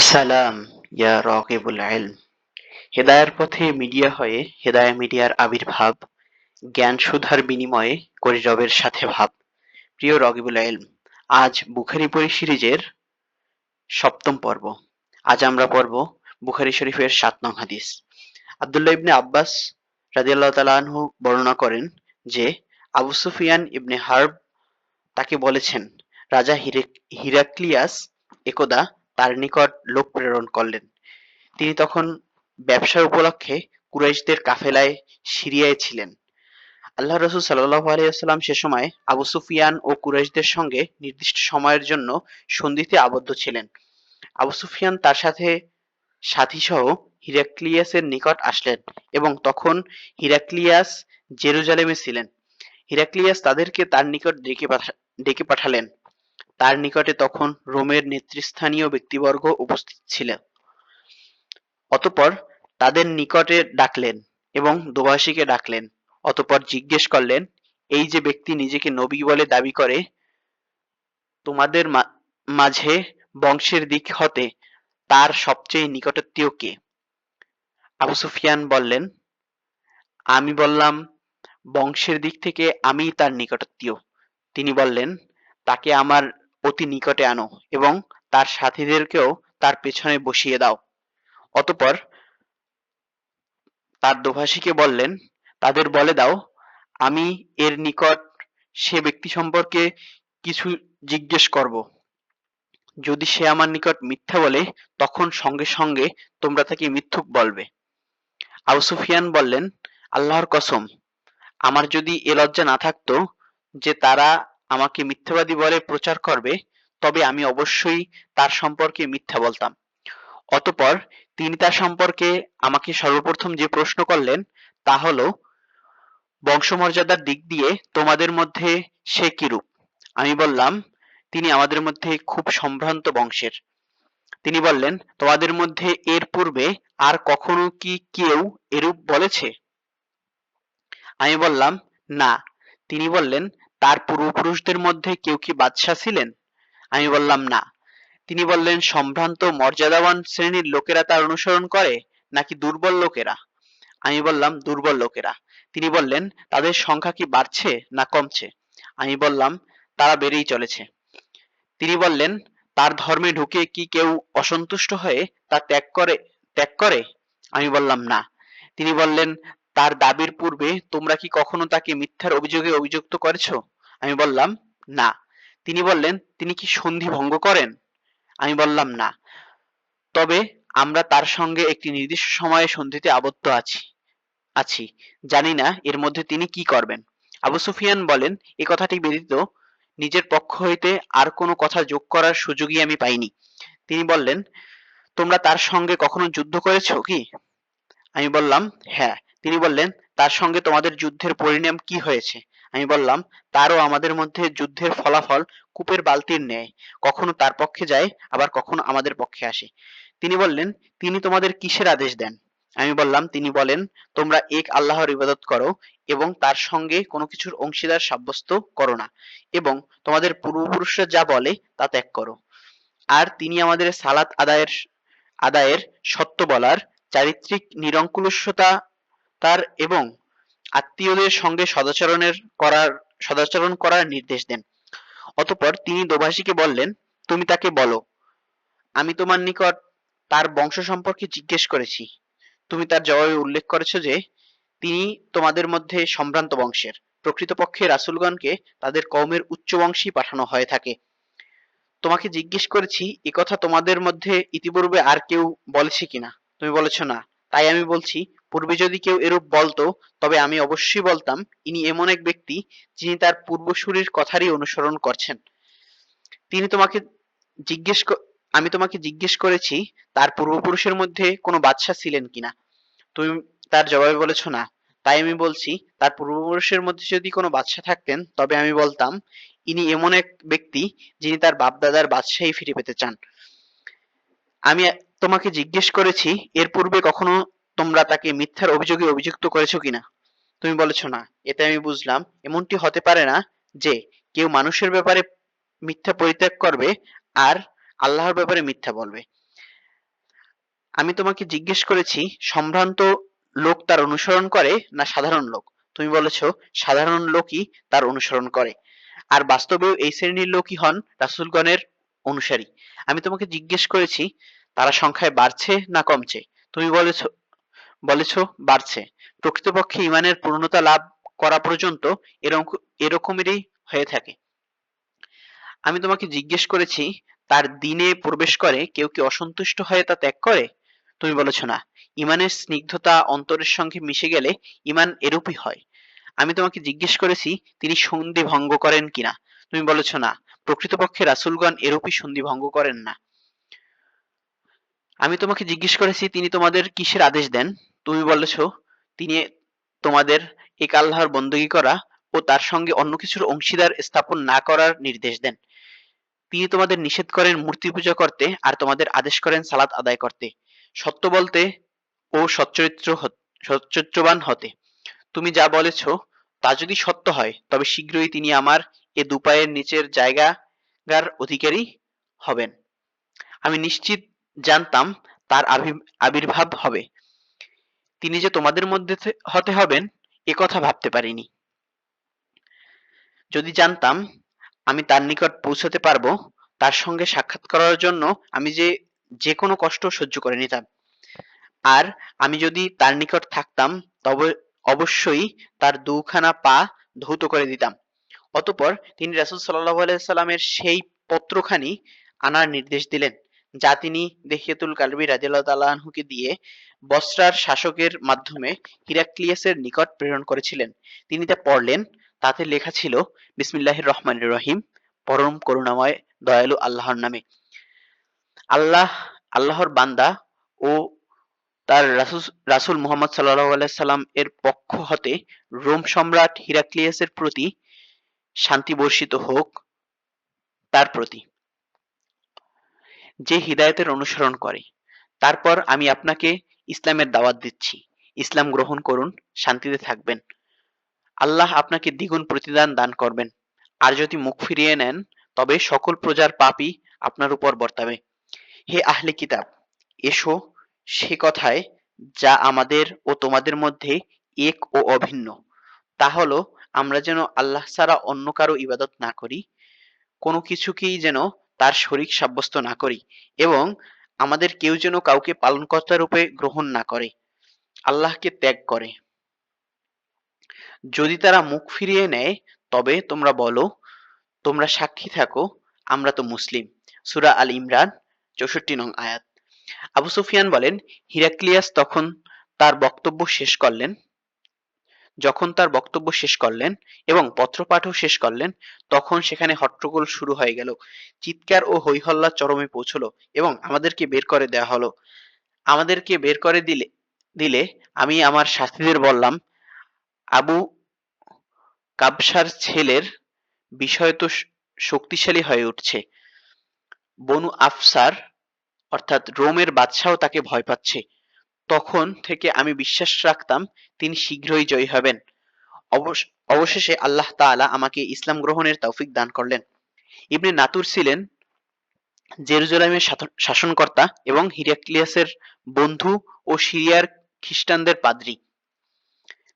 সালাম, ইয়া রাগিবুল ইলম। হেদায়ার পথে মিডিয়া হয়ে, হেদায়া মিডিয়ার আবির্ভাব, জ্ঞান সুধার বিনিময়ে করি রবের সাথে ভাব। প্রিয় রগিবুল ইলম, আজ বুখারি পড়ি সিরিজের সপ্তম পর্ব। আজ আমরা পড়ব বুখারি শরীফের সাত নং হাদিস। আব্দুল্লাহ ইবনে আব্বাস রাদিয়াল্লাহু তাআলা আনহু বর্ণনা করেন যে, আবু সুফিয়ান ইবনে হার্ব তাকে বলেছেন, রাজা হিরাক্লিয়াস একদা তার নিকট লোক প্রেরণ করলেন। তিনি তখন ব্যবসার উপলক্ষে কুরাইশদের কাফেলায় সিরিয়ায় ছিলেন। আল্লাহ রসুল সাল্লাহ আলিয়াল্লাম সে সময় আবু সুফিয়ান ও কুরাইশদের সঙ্গে নির্দিষ্ট সময়ের জন্য সন্ধিতে আবদ্ধ ছিলেন। আবু সুফিয়ান তার সাথে সাথী সহ হিরাক্লিয়াসের নিকট আসলেন এবং তখন হিরাক্লিয়াস জেরুজালেমে ছিলেন। হিরাক্লিয়াস তাদেরকে তার নিকট ডেকে ডেকে পাঠালেন। তার নিকটে তখন রোমের নেতৃস্থানীয় ব্যক্তিবর্গ উপস্থিত ছিল অতঃপর তাদের নিকটে ডাকলেন এবং দোভাষীকে ডাকলেন। অতঃপর জিজ্ঞেস করলেন, এই যে ব্যক্তি নিজেকে নবী বলে দাবি করে, তোমাদের মাঝে বংশের দিক হতে তার সবচেয়ে নিকটাত্মীয় কে? আবু সুফিয়ান বললেন, আমি বললাম, বংশের দিক থেকে আমিই তার নিকটাত্মীয় তিনি বললেন, তাকে আমার অতি নিকটে আনো এবং তার সাথীদেরকেও তার পেছনে বসিয়ে দাও। অতঃপর তার দোভাষীকে বললেন, তাদের বলে দাও, আমি এর নিকট সে ব্যক্তি সম্পর্কে কিছু জিজ্ঞেস করব। যদি সে আমার নিকট মিথ্যা বলে, তখন সঙ্গে সঙ্গে তোমরা তাকে মিথ্যুক বলবে। আবু সুফিয়ান বললেন, আল্লাহর কসম, আমার যদি এ লজ্জা না থাকতো যে তারা আমাকে মিথ্যাবাদী বলে প্রচার করবে, তবে আমি অবশ্যই তার সম্পর্কে মিথ্যা বলতাম। অতপর তিনি তার সম্পর্কে আমাকে সর্বপ্রথম যে প্রশ্ন করলেন, তা হল, বংশমর্যাদার দিক দিয়ে তোমাদের মধ্যে সে কিরূপ? আমি বললাম, তিনি আমাদের মধ্যে খুব সম্ভ্রান্ত বংশের। তিনি বললেন, তোমাদের মধ্যে এর পূর্বে আর কখনো কি কেউ এরূপ বলেছে? আমি বললাম, না। তিনি বললেন তার পূর্বপুরুষদের মধ্যে কেউ কি বাদশাহ ছিলেন? আমি বললাম, না। তিনি বললেন, সম্ভ্রান্ত, মর্যাদাবান শ্রেণির লোকেরা তার অনুসরণ করে, নাকি দুর্বল লোকেরা? আমি বললাম, দুর্বল লোকেরা। তিনি বললেন, তাদের সংখ্যা কি বাড়ছে না কমছে? আমি বললাম, তারা বেড়েই চলেছে। তিনি বললেন, তার ধর্মে ঢুকে কি কেউ অসন্তুষ্ট হয়ে তা ত্যাগ করে ত্যাগ করে? আমি বললাম, না। তিনি বললেন, তার দাবির পূর্বে তোমরা কি কখনো তাকে মিথ্যার অভিযোগে অভিযুক্ত করেছ? আমি বললাম, না। তিনি বললেন, তিনি কি সন্ধি ভঙ্গ করেন? আমি বললাম, না। তবে আমরা তার সঙ্গে একটি নির্দিষ্ট সময়ে সন্ধিতে আবদ্ধ আছি আছি। জানি না এর মধ্যে তিনি কি করবেন। আবু সুফিয়ান বলেন, এ কথাটি ব্যতীত নিজের পক্ষ হইতে আর কোনো কথা যোগ করার সুযোগই আমি পাইনি। তিনি বললেন, তোমরা তার সঙ্গে কখনো যুদ্ধ করেছ কি? আমি বললাম হ্যাঁ। তিনি বললেন, তার সঙ্গে তোমাদের যুদ্ধের পরিণাম কি হয়েছে? আমি বললাম, তারও আমাদের মধ্যে যুদ্ধের ফলাফল কূপের বালতির ন্যায়। কখনো তার পক্ষে যায়, আবার কখনো আমাদের পক্ষে আসে। তিনি বললেন, তিনি তোমাদের কিসের আদেশ দেন? আমি বললাম, তিনি বলেন, তোমরা এক আল্লাহর ইবাদত করো এবং তার সঙ্গে কোনো কিছুর অংশীদার সাব্যস্ত করো না এবং তোমাদের পূর্বপুরুষরা যা বলে তা ত্যাগ করো। আর তিনি আমাদের সালাত আদায়ের আদায়ের সত্য বলার, চারিত্রিক নিরঙ্কুলস্যতা তার এবং আত্মীয়দের সঙ্গে সদাচরণের করার, সদাচরণ করার নির্দেশ দেন। অতঃপর তিনি দোভাষীকে বললেন, তুমি তাকে বলো, আমি তোমার নিকট তার বংশ সম্পর্কে জিজ্ঞেস করেছি। তুমি তার জবাবে উল্লেখ করেছ যে, তিনি তোমাদের মধ্যে সম্ভ্রান্ত বংশের। প্রকৃতপক্ষে রাসুলগণকে তাদের কওমের উচ্চ বংশী পাঠানো হয়ে থাকে। তোমাকে জিজ্ঞেস করেছি, এ কথা তোমাদের মধ্যে ইতিপূর্বে আর কেউ বলেছে কিনা? তুমি বলেছ, না। তাই আমি বলছি পূর্বে যদি কেউ এরূপ বলতো, তবে আমি অবশ্যই বলতাম, ইনি এমন এক ব্যক্তি, যিনি তার পূর্বসূরির কথারই অনুসরণ করছেন। তিনি তোমাকে জিজ্ঞেস আমি তোমাকে জিজ্ঞেস করেছি, তার পূর্বপুরুষের মধ্যে কোনো বাদশাহ ছিলেন কিনা? তুমি তার জবাবে বলেছ, না। তাই আমি বলছি, তার পূর্বপুরুষের মধ্যে যদি কোনো বাদশাহ থাকতেন, তবে আমি বলতাম, ইনি এমন এক ব্যক্তি, যিনি তার বাপদাদার বাদশাহী ফিরে পেতে চান। আমি তোমাকে জিজ্ঞেস করেছি, এর পূর্বে কখনো তোমরা তাকে মিথ্যার অভিযোগে অভিযুক্ত করেছ কিনা? তুমি বলেছ না। এতে আমি বুঝলাম, এমনটি হতে পারে না যে কেউ মানুষের ব্যাপারে মিথ্যা পরিত্যাগ করবে আর আল্লাহর ব্যাপারে মিথ্যা বলবে। আমি তোমাকে জিজ্ঞেস করেছি, সম্ভ্রান্ত লোক তার অনুসরণ করে না সাধারণ লোক? তুমি বলেছ, সাধারণ লোকই তার অনুসরণ করে। আর বাস্তবেও এই শ্রেণির লোকই হন রাসূলগণের অনুসারী। আমি তোমাকে জিজ্ঞেস করেছি, তারা সংখ্যায় বাড়ছে না কমছে? তুমি বলেছ বলেছ, বাড়ছে। প্রকৃতপক্ষে ইমানের পূর্ণতা লাভ করা পর্যন্ত এরকম, এরকমেরই হয়ে থাকে। আমি তোমাকে জিজ্ঞেস করেছি, তার দিনে প্রবেশ করে কেউ কি অসন্তুষ্ট হয়ে তা ত্যাগ করে? তুমি বলেছ না। ইমানের স্নিগ্ধতা অন্তরের সঙ্গে মিশে গেলে ইমান এরূপই হয়। আমি তোমাকে জিজ্ঞেস করেছি, তিনি সন্ধি ভঙ্গ করেন কিনা? তুমি বলেছ না। প্রকৃতপক্ষে রাসূলগণ এরূপই সন্ধি ভঙ্গ করেন না। আমি তোমাকে জিজ্ঞেস করেছি, তিনি তোমাদের কিসের আদেশ দেন? তুমি বলেছ, তিনি তোমাদের এক আল্লাহর বন্দী করা ও তার সঙ্গে অন্য কিছুর অংশীদার স্থাপন না করার নির্দেশ দেন। তিনি তোমাদের নিষেধ করেন মূর্তি পূজা করতে আর তোমাদের আদেশ করেন সালাত আদায় করতে। সত্য বলতে ও সচ্চরিত্র সচ্চরিত্রবান হতে। তুমি যা বলেছ তা যদি সত্য হয়, তবে শীঘ্রই তিনি আমার এ দুপায়ের নিচের জায়গার অধিকারী হবেন। আমি নিশ্চিত জানতাম তার আবির- আবির্ভাব হবে। তিনি যে তোমাদের মধ্যে হতে হবেন, এ কথা ভাবতে পারিনি। যদি জানতাম আমি তার নিকট পৌঁছতে পারব, তার সঙ্গে সাক্ষাৎ করার জন্য আমি যে যে কোনো কষ্ট সহ্য করে নিতাম। আর আমি যদি তার নিকট থাকতাম, তবে অবশ্যই তার দুখানা পা ধৌত করে দিতাম। অতঃপর তিনি রাসূল সাল্লাল্লাহু আলাইহি সাল্লামের সেই পত্রখানি আনার নির্দেশ দিলেন। যা তিনি দেহিয়াতুল কালবি আনহুকে দিয়ে বসরার শাসকের মাধ্যমে হিরাক্লিয়াসের নিকট প্রেরণ করেছিলেন। তিনি তা পড়লেন, তাতে লেখা ছিল, বিসমিল্লাহির রহমান রহিম, পরম করুণাময়, দয়ালু আল্লাহর নামে। আল্লাহ, আল্লাহর বান্দা ও তার রাসূল মুহাম্মদ আলাইহি সাল্লাম এর পক্ষ হতে রোম সম্রাট হিরাক্লিয়াসের প্রতি শান্তি বর্ষিত হোক, তার প্রতি। যে হিদায়তের অনুসরণ করে। তারপর আমি আপনাকে ইসলামের দাওয়াত দিচ্ছি। ইসলাম গ্রহণ করুন, শান্তিতে থাকবেন। আল্লাহ আপনাকে দ্বিগুণ প্রতিদান দান করবেন। আর যদি মুখ ফিরিয়ে নেন, তবে সকল প্রজার পাপই আপনার উপর বর্তাবে। হে আহলে কিতাব, এসো সে কথায় যা আমাদের ও তোমাদের মধ্যে এক ও অভিন্ন। তা হলো, আমরা যেন আল্লাহ ছাড়া অন্য কারও ইবাদত না করি। কোনো কিছুকেই যেন তার শরিক সাব্যস্ত না করি এবং আমাদের কেউ যেন কাউকে পালনকর্তা রূপে গ্রহণ না করে, আল্লাহকে ত্যাগ করে। যদি তারা মুখ ফিরিয়ে নেয়, তবে তোমরা বলো, তোমরা সাক্ষী থাকো, আমরা তো মুসলিম। সুরা আল ইমরান, চৌষট্টি নং আয়াত। আবু সুফিয়ান বলেন, হিরাক্লিয়াস তখন তার বক্তব্য শেষ করলেন যখন তার বক্তব্য শেষ করলেন এবং পত্রপাঠও শেষ করলেন, তখন সেখানে হট্টগোল শুরু হয়ে গেল। চিৎকার ও হৈহল্লা চরমে পৌঁছলো এবং আমাদেরকে বের করে দেওয়া হলো। আমাদেরকে বের করে দিলে দিলে আমি আমার সাথীদের বললাম, আবু কাবসার ছেলের বিষয় তো শক্তিশালী হয়ে উঠছে। বনু আফসার অর্থাৎ রোমের বাদশাও তাকে ভয় পাচ্ছে। তখন থেকে আমি বিশ্বাস রাখতাম তিনি শীঘ্রই জয়ী হবেন। অবশ- অবশেষে আল্লাহ তাআলা আমাকে ইসলাম গ্রহণের তৌফিক দান করলেন। ইবনে নাতুর ছিলেন জেরুজালেমের শাসনকর্তা এবং হিরাক্লিয়াসের বন্ধু ও সিরিয়ার খ্রিস্টানদের পাদ্রী।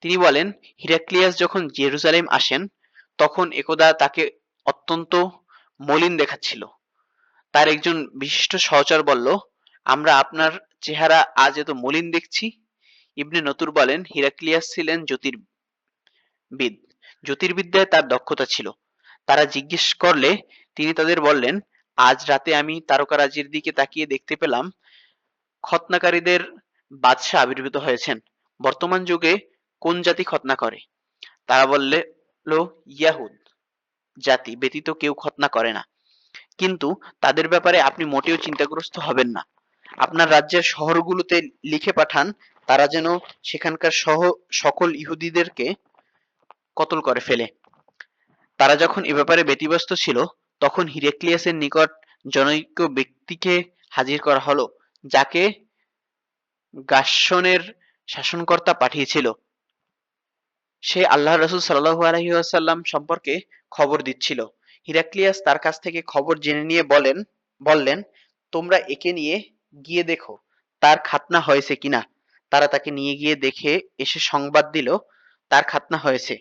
তিনি বলেন, হিরাক্লিয়াস যখন জেরুজালেম আসেন, তখন একদা তাকে অত্যন্ত মলিন দেখাচ্ছিল। তার একজন বিশিষ্ট সহচর বলল আমরা আপনার চেহারা আজ এত মলিন দেখছি। ইবনে নতুর বলেন, হিরাক্লিয়াস ছিলেন জ্যোতির্বিদ। জ্যোতির্বিদ্যায় তার দক্ষতা ছিল। তারা জিজ্ঞেস করলে তিনি তাদের বললেন, আজ রাতে আমি তারকারাজির দিকে তাকিয়ে দেখতে পেলাম খতনাকারীদের বাদশাহ আবির্ভূত হয়েছেন। বর্তমান যুগে কোন জাতি খতনা করে? তারা বললে, লো, ইয়াহুদ জাতি, ব্যতীত কেউ খতনা করে না। কিন্তু তাদের ব্যাপারে আপনি মোটেও চিন্তাগ্রস্ত হবেন না। আপনার রাজ্যের শহরগুলোতে লিখে পাঠান, তারা যেন সেখানকার সহ, সকল ইহুদিদেরকে কতল করে ফেলে। তারা যখন এ ব্যাপারে ব্যতিব্যস্ত ছিল, তখন হিরাক্লিয়াসের নিকট জনৈক ব্যক্তিকে হাজির করা হলো, যাকে গাসসনের শাসনকর্তা পাঠিয়েছিল। সে আল্লাহ রসুল সাল্লাহু আলহি আসাল্লাম সম্পর্কে খবর দিচ্ছিল। হিরাক্লিয়াস তার কাছ থেকে খবর জেনে নিয়ে বলেন, বললেন, তোমরা একে নিয়ে গিয়ে দেখো, তার খাতনা হয়েছে কিনা? তারা তাকে নিয়ে গিয়ে দেখে এসে সংবাদ দিল, তার খাতনা হয়েছে।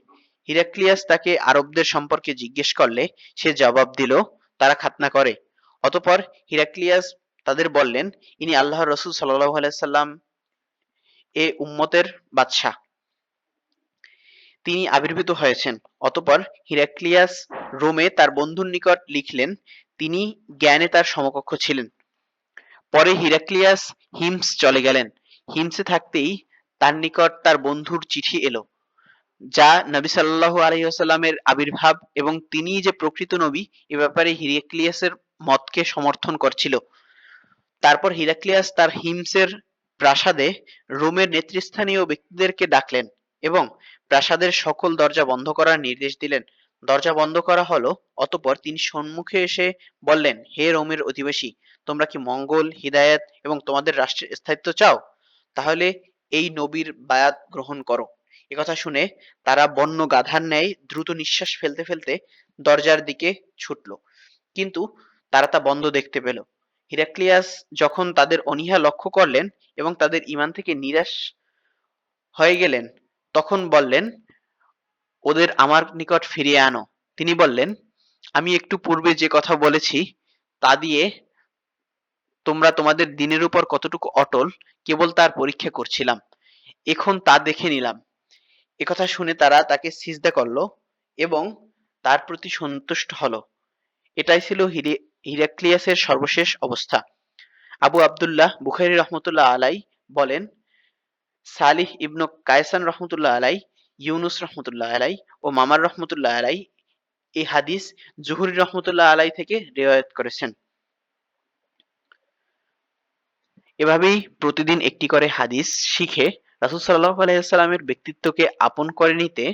হিরাক্লিয়াস তাকে আরবদের সম্পর্কে জিজ্ঞেস করলে সে জবাব দিল, তারা খাতনা করে। অতপর হিরাক্লিয়াস তাদের বললেন, ইনি আল্লাহ রসুল সাল্লাহ আলাইসাল্লাম এ উম্মতের বাদশাহ। তিনি আবির্ভূত হয়েছেন। অতপর হিরাক্লিয়াস রোমে তার বন্ধুর নিকট লিখলেন, তিনি জ্ঞানে তার সমকক্ষ ছিলেন। পরে হিরাক্লিয়াস হিমস চলে গেলেন। হিমসে থাকতেই তার নিকট তার বন্ধুর চিঠি এলো, যা নবী সাল্লাল্লাহু আলাইহি ওয়াসাল্লামের আবির্ভাব এবং তিনিই যে প্রকৃত নবী, এ ব্যাপারে হিরাক্লিয়াসের মতকে সমর্থন করছিল। তারপর হিরাক্লিয়াস তার হিমসের প্রাসাদে রোমের নেতৃস্থানীয় ব্যক্তিদেরকে ডাকলেন এবং প্রাসাদের সকল দরজা বন্ধ করার নির্দেশ দিলেন। দরজা বন্ধ করা হলো, অতপর তিনি সম্মুখে এসে বললেন, হে রোমের অধিবাসী, তোমরা কি মঙ্গল, হিদায়াত এবং তোমাদের রাষ্ট্রের স্থায়িত্ব চাও? তাহলে এই নবীর বায়াত গ্রহণ করো। একথা শুনে তারা বন্য গাধার ন্যায় দ্রুত নিঃশ্বাস ফেলতে ফেলতে দরজার দিকে ছুটল। কিন্তু তারা তা বন্ধ দেখতে পেল। হিরাক্লিয়াস যখন তাদের অনীহা লক্ষ্য করলেন এবং তাদের ইমান থেকে নিরাশ হয়ে গেলেন, তখন বললেন ওদের আমার নিকট ফিরিয়ে আনো। তিনি বললেন, আমি একটু পূর্বে যে কথা বলেছি, তা দিয়ে তোমরা তোমাদের দিনের উপর কতটুকু অটল, কেবল তার পরীক্ষা করছিলাম। এখন তা দেখে নিলাম। একথা শুনে তারা তাকে সিজদা করল এবং তার প্রতি সন্তুষ্ট হলো। এটাই ছিল হিরে, হিরাক্লিয়াসের সর্বশেষ অবস্থা। আবু আবদুল্লাহ বুখারি রহমতুল্লাহ আলাই বলেন, সালিহ ইবনু কায়সান রহমতুল্লাহ আলাই ইউনুস রহমতুল্লাহ আলাই ও মামার রহমতুল্লাহ আলাই এই হাদিস জুহুরি রহমতুল্লাহ আলাই থেকে রেওয়ায়ত করেছেন। এভাবেই প্রতিদিন একটি করে হাদিস শিখে রাসুল সাল্লাহ আলাইসাল্লামের ব্যক্তিত্বকে আপন করে নিতে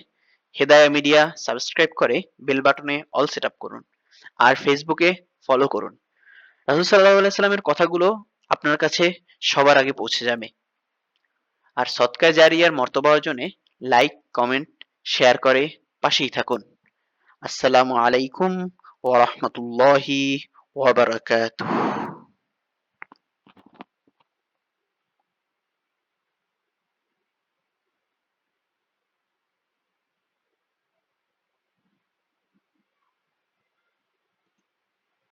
হেদায়া মিডিয়া সাবস্ক্রাইব করে বেল বাটনে অল সেট আপ করুন আর ফেসবুকে ফলো করুন। রাসুল সাল্লাহ আলাইসাল্লামের কথাগুলো আপনার কাছে সবার আগে পৌঁছে যাবে। আর সৎকার জারিয়ার মর্তবা অর্জনে লাইক কমেন্ট শেয়ার করে পাশেই থাকুন। আসসালামু আলাইকুম ওয়া রাহমাতুল্লাহি ওয়া বারাকাতুহু।